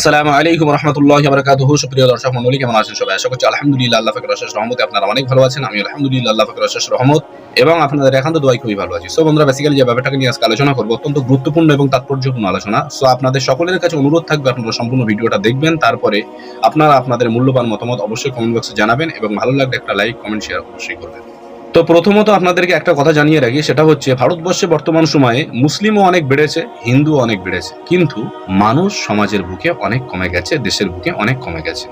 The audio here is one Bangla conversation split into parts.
আসসালামু আলাইকুম রহমতুল্লাহ বরকাতুহু। সুপ্রিয় দর্শক মন্ডলী কেমন আছেন সবাই? আশা করছি আলহামদুলিল্লাহ, আল্লাহ ফাকর অশেষ রহমতে আপনারা অনেক ভালো আছেন। আমি আলহামদুলিল্লাহ, আল্লাহ ফাকর অশেষ রহমত। এবং আপনাদের একান্ত দোয়াই খুবই ভালো আছি। সো বন্ধুরা বেসিক্যালি যে ব্যাপারটাকে নিয়ে আজকে আলোচনা করব, অত্যন্ত গুরুত্বপূর্ণ এবং তাৎপর্যপূর্ণ আলোচনা। সো আপনাদের সকলের কাছে অনুরোধ থাকবে আপনারা সম্পূর্ণ ভিডিওটা দেখবেন। তারপরে আপনারা আপনাদের মূল্যবান মতামত অবশ্যই কমেন্ট বক্সে জানাবেন এবং ভালো লাগলে একটা লাইক কমেন্ট শেয়ার অবশ্যই করবেন। তো প্রথমত আপনাদেরকে একটা কথা জানিয়ে রাখি, সেটা হচ্ছে ভারতবর্ষে বর্তমান সময়ে মুসলিমও অনেক বেড়েছে হিন্দু অনেক বেড়েছে। কিন্তু মানুষ সমাজের বুকে অনেক কমে গেছে, দেশের বুকে অনেক কমে গেছে।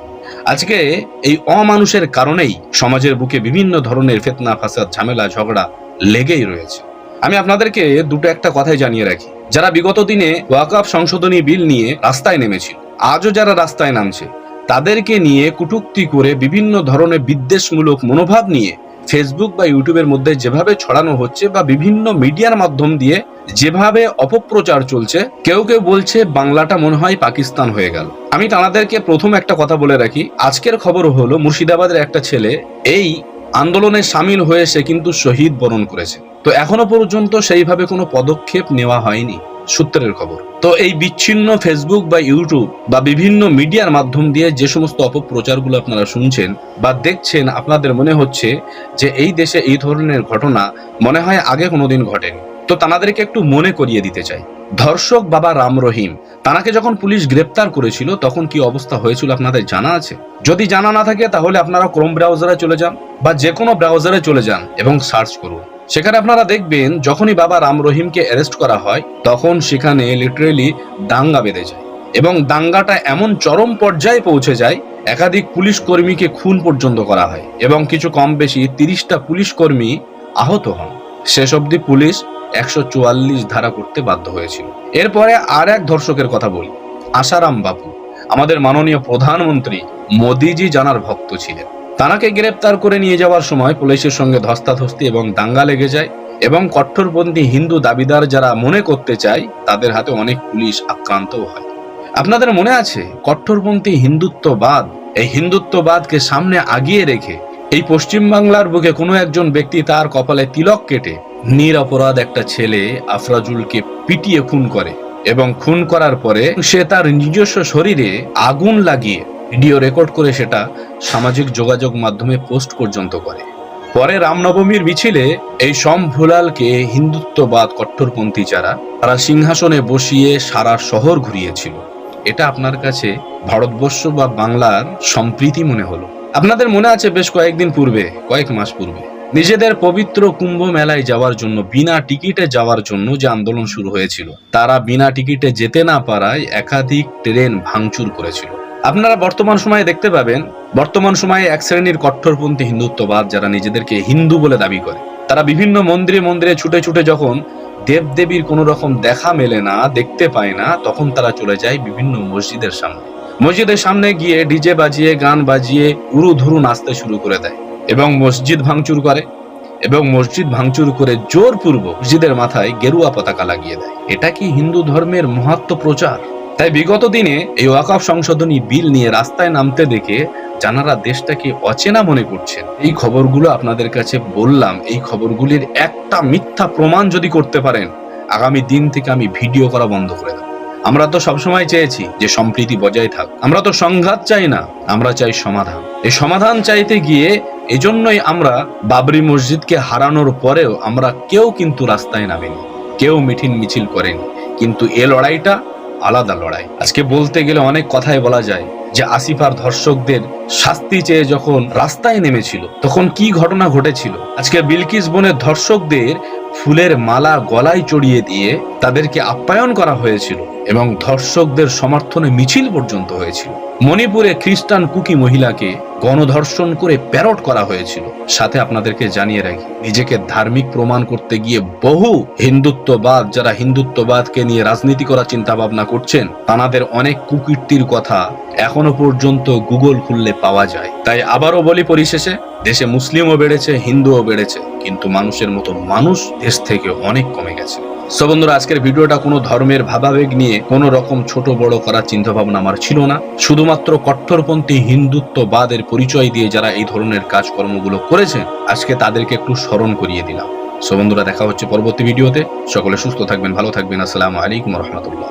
আজকে এই অমানুষের কারণেই সমাজের বুকে বিভিন্ন ধরনের ফেতনা, ফাসাদ, ঝামেলা, ঝগড়া লেগেই রয়েছে। আমি আপনাদেরকে দুটো একটা কথাই জানিয়ে রাখি। যারা বিগত দিনে ওয়াকআপ সংশোধনী বিল নিয়ে রাস্তায় নেমেছিল, আজও যারা রাস্তায় নামছে, তাদেরকে নিয়ে কুটুক্তি করে বিভিন্ন ধরনের বিদ্বেষমূলক মনোভাব নিয়ে ফেসবুক বা ইউটিউবের মধ্যে যেভাবে ছড়ানো হচ্ছে বা বিভিন্ন মিডিয়ার মাধ্যম দিয়ে যেভাবে অপপ্রচার চলছে, কেউ কেউ বলছে বাংলাটা মনে হয় পাকিস্তান হয়ে গেল। আমি তাঁদেরকে প্রথম একটা কথা বলে রাখি, আজকের খবর হলো মুর্শিদাবাদের একটা ছেলে, এই আন্দোলনে সামিল হয়ে সে কিন্তু শহীদ বরণ করেছে। তো এখনও পর্যন্ত সেইভাবে কোনো পদক্ষেপ নেওয়া হয়নি। সূত্রের খবর। তো এই বিচ্ছিন্ন ফেসবুক বা ইউটিউব বা বিভিন্ন মিডিয়ার মাধ্যম দিয়ে যে সমস্ত অপপ্রচারগুলো আপনারা শুনছেন বা দেখছেন, আপনাদের মনে হচ্ছে যে এই দেশে এই ধরনের ঘটনা মনে হয় আগে কোনোদিন ঘটেনি। তো তানাদেরকে একটু মনে করিয়ে দিতে চাই। ধর্ষক বাবা রাম রহিম, তানাকে যখন পুলিশ গ্রেপ্তার করেছিল, তখন কি অবস্থা হয়েছিল আপনাদের জানা আছে? যদি জানা না থাকে, তাহলে আপনারা ক্রোম ব্রাউজারে চলে যান বা যে কোনো ব্রাউজারে চলে যান এবং সার্চ করুন। সেখানে আপনারা দেখবেন, যখনই বাবা রাম রহিমকে অ্যারেস্ট করা হয়, তখন সেখানে লিটারেলি দাঙ্গা বেঁধে যায়। এবং দাঙ্গাটা এমন চরম পর্যায়ে পৌঁছে যায়, একাধিক পুলিশ কর্মীকে খুন পর্যন্ত করা হয় এবং কিছু কম বেশি তিরিশটা পুলিশ কর্মী আহত হন। শেষ অবধি পুলিশ একশো চুয়াল্লিশ ধারা করতে বাধ্য হয়েছিল। এরপরে আর এক ধর্ষকের কথা বলি, আশারাম বাপু আমাদের মাননীয় প্রধানমন্ত্রী মোদিজি জানার ভক্ত ছিলেন। তানাকে গ্রেপ্তার করে নিয়ে যাওয়ার সময় পুলিশের সঙ্গে ধস্তাধস্তি এবং দাঙ্গা লেগে যায় এবং কট্টরপন্থী হিন্দু দাবিদার যারা মনে করতে চায়, তাদের হাতে অনেক পুলিশ আক্রান্তও হয়। আপনাদের মনে আছে, কট্টরপন্থী হিন্দুত্ববাদ, এই হিন্দুত্ববাদকে সামনে আগিয়ে রেখে এই পশ্চিম বাংলার বুকে কোনো একজন ব্যক্তি তার কপালে তিলক কেটে নিরপরাধ একটা ছেলে আফরাজুলকে পিটিয়ে খুন করে এবং খুন করার পরে সে তার নিজস্ব শরীরে আগুন লাগিয়ে ভিডিও রেকর্ড করে সেটা সামাজিক যোগাযোগ মাধ্যমে পোস্ট পর্যন্ত করে। পরে রামনবমীর মিছিলে এই সম ভুলালকে হিন্দুত্ববাদ কট্টরপন্থী যারা, তারা সিংহাসনে বসিয়ে সারা শহর ঘুরিয়েছিল। এটা আপনার কাছে ভারতবর্ষ বা বাংলার সম্প্রীতি মনে হলো? আপনাদের মনে আছে বেশ কয়েকদিন পূর্বে, কয়েক মাস পূর্বে, নিজেদের পবিত্র কুম্ভ মেলায় যাওয়ার জন্য, বিনা টিকিটে যাওয়ার জন্য যে আন্দোলন শুরু হয়েছিল, তারা বিনা টিকিটে যেতে না পারায় একাধিক ট্রেন ভাঙচুর করেছিল। আপনারা বর্তমান সময়ে দেখতে পাবেন, বর্তমান সময়ে এক শ্রেণির কট্টরপন্থী হিন্দুত্ববাদ যারা নিজেদেরকে হিন্দু বলে দাবি করে। তারা বিভিন্ন মন্দিরে মন্দিরে ছুটে ছুটে যখন দেবদেবীর কোনো রকম দেখা মেলে না, দেখতে পায় না, তখন তারা চলে যায় বিভিন্ন মসজিদের সামনে। মসজিদের সামনে গিয়ে ডিজে বাজিয়ে, গান বাজিয়ে উরু ধুরু নাচতে শুরু করে দেয় এবং মসজিদ ভাঙচুর করে এবং মসজিদ ভাঙচুর করে জোরপূর্বক মসজিদের মাথায় গেরুয়া পতাকা লাগিয়ে দেয়। এটা কি হিন্দু ধর্মের মহাত্ম প্রচার? তাই বিগত দিনে এই ওয়াকফ সংশোধনী বিল নিয়ে রাস্তায় নামতে দেখে জানারা দেশটাকে অচেনা মনে করছেন। এই খবরগুলো আপনাদের কাছে বললাম, এই খবরগুলির একটা মিথ্যা প্রমাণ যদি করতে পারেন, আগামী দিন থেকে আমি ভিডিও করা বন্ধ করে দেব। আমরা তো সবসময় চেয়েছি যে সম্প্রীতি বজায় থাক। আমরা তো সংঘাত চাই না, আমরা চাই সমাধান। এই সমাধান চাইতে গিয়ে এজন্যই আমরা বাবরি মসজিদকে হারানোর পরেও আমরা কেউ কিন্তু রাস্তায় নামেনি, কেউ মিঠিন মিছিল করেনি। কিন্তু এ লড়াইটা আলাদা লড়াই। আজকে বলতে গেলে অনেক কথাই বলা যায় যে আসিফার ধর্ষকদের শাস্তি চেয়ে যখন রাস্তায় নেমেছিল, তখন কি ঘটনা ঘটেছিল? আজকে বিলকিস বনের ধর্ষকদের ফুলের মালা গলায় চড়িয়ে দিয়ে তাদেরকে আপ্যায়ন করা হয়েছিল এবং ধর্ষকদের সমর্থনে মিছিল পর্যন্ত হয়েছিল। মণিপুরে খ্রিস্টান কুকি মহিলাকে গণধর্ষণ করে প্যারট করা হয়েছিল। সাথে আপনাদেরকে জানিয়ে রাখি, নিজেকে ধার্মিক প্রমাণ করতে গিয়ে বহু হিন্দুত্ববাদ, যারা হিন্দুত্ববাদকে নিয়ে রাজনীতি করার চিন্তা ভাবনা করছেন তানাদের অনেক কুকীর্তির কথা এখনও পর্যন্ত গুগল খুললে পাওয়া যায়। তাই আবারও বলি পরিশেষে, দেশে মুসলিমও বেড়েছে, হিন্দুও বেড়েছে। কিন্তু মানুষের মতো মানুষ দেশ থেকে অনেক কমে গেছে। সো বন্ধুরা, আজকের ভিডিওটা কোনো ধর্মের ভাবাবেগ নিয়ে কোনো রকম ছোট বড় করার চিন্তা ভাবনা আমার ছিল না। শুধুমাত্র কট্টরপন্থী হিন্দুত্ববাদের পরিচয় দিয়ে যারা এই ধরনের কাজকর্মগুলো করেছে, আজকে তাদেরকে একটু স্মরণ করিয়ে দিলাম। সো বন্ধুরা, দেখা হচ্ছে পরবর্তী ভিডিওতে। সকলে সুস্থ থাকবেন, ভালো থাকবেন। আসসালামু আলাইকুম রহমতুল্লাহ।